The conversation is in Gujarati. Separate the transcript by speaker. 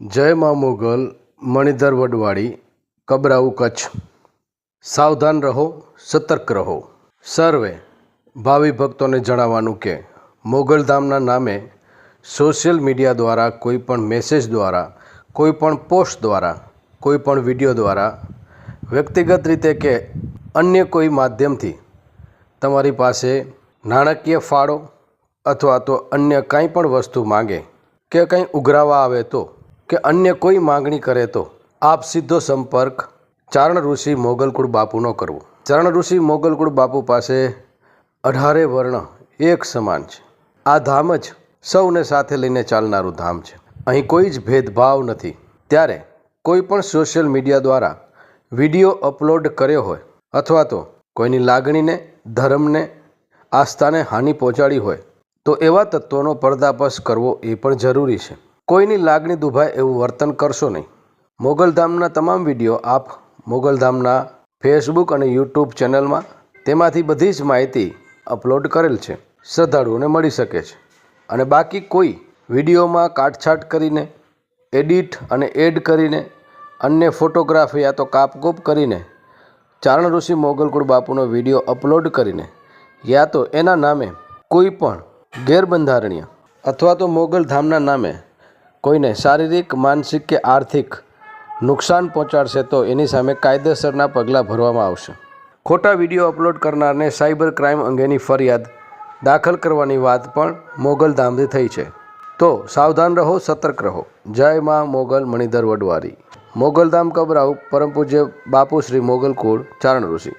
Speaker 1: જય મા મોગલ, મણિધર વડવાડી કબરાઉ કચ્છ. સાવધાન રહો, સતર્ક રહો. સર્વે, ભાવિ ભક્તોને જણાવવાનું કે મોગલધામના નામે સોશિયલ મીડિયા દ્વારા, કોઈ પણ મેસેજ દ્વારા, કોઈ પણ પોસ્ટ દ્વારા, કોઈ પણ વીડિયો દ્વારા, વ્યક્તિગત રીતે કે અન્ય કોઈ માધ્યમથી, તમારી પાસે નાણાકીય ફાળો અથવા તો અન્ય કાંઈ પણ વસ્તુ માગે કે કંઈ ઉઘરાવા આવે તો કે અન્ય કોઈ માગણી કરે તો? આપ સીધો સંપર્ક ચારણ ઋષિ મોગલકુળ બાપુનો કરવો. ચારણ ઋષિ મોગલકુળ બાપુ પાસે અઢારે વર્ણ એક સમાન છે. આ ધામ જ સૌને સાથે લઈને ચાલનારું ધામ છે. અહીં કોઈ જ ભેદભાવ નથી. ત્યારે કોઈ પણ સોશિયલ મીડિયા દ્વારા વીડિયો અપલોડ કર્યો હોય અથવા તો કોઈની લાગણીને, ધર્મને, આસ્થાને હાનિ પહોંચાડી હોય તો એવા તત્વોનો પર્દાફાશ કરવો એ પણ જરૂરી છે. કોઈની લાગણી દુભાય એવું વર્તન કરશો નહીં. મોગલધામના તમામ વીડિયો આપ મોગલધામના ફેસબુક અને યુટ્યુબ ચેનલમાં તેમાંથી બધી જ માહિતી અપલોડ કરેલ છે. શ્રદ્ધાળુઓને મળી શકે છે. અને બાકી કોઈ વિડીયોમાં કાટછાટ કરીને, એડિટ અને એડ કરીને, અન્ય ફોટોગ્રાફી યા તો કાપકૂપ કરીને ચારણ ઋષિ મોગલકુળ બાપુનો વીડિયો અપલોડ કરીને, યા તો એના નામે કોઈ પણ ગેરબંધારણીય અથવા તો મોગલધામના નામે કોઈને શારીરિક, માનસિક કે આર્થિક નુકસાન પહોંચાડશે તો એની સામે કાયદેસરના પગલાં ભરવામાં આવશે. ખોટા વીડિયો અપલોડ કરનારને સાયબર ક્રાઇમ અંગેની ફરિયાદ દાખલ કરવાની વાત પણ મોગલધામથી થઈ છે. તો સાવધાન રહો, સતર્ક રહો. જય માં મોગલ મણિધર વડવારી. મોગલધામ કબરાવ પરમ પૂજ્ય બાપુ શ્રી મોગલ કુળ ચારણ ઋષિ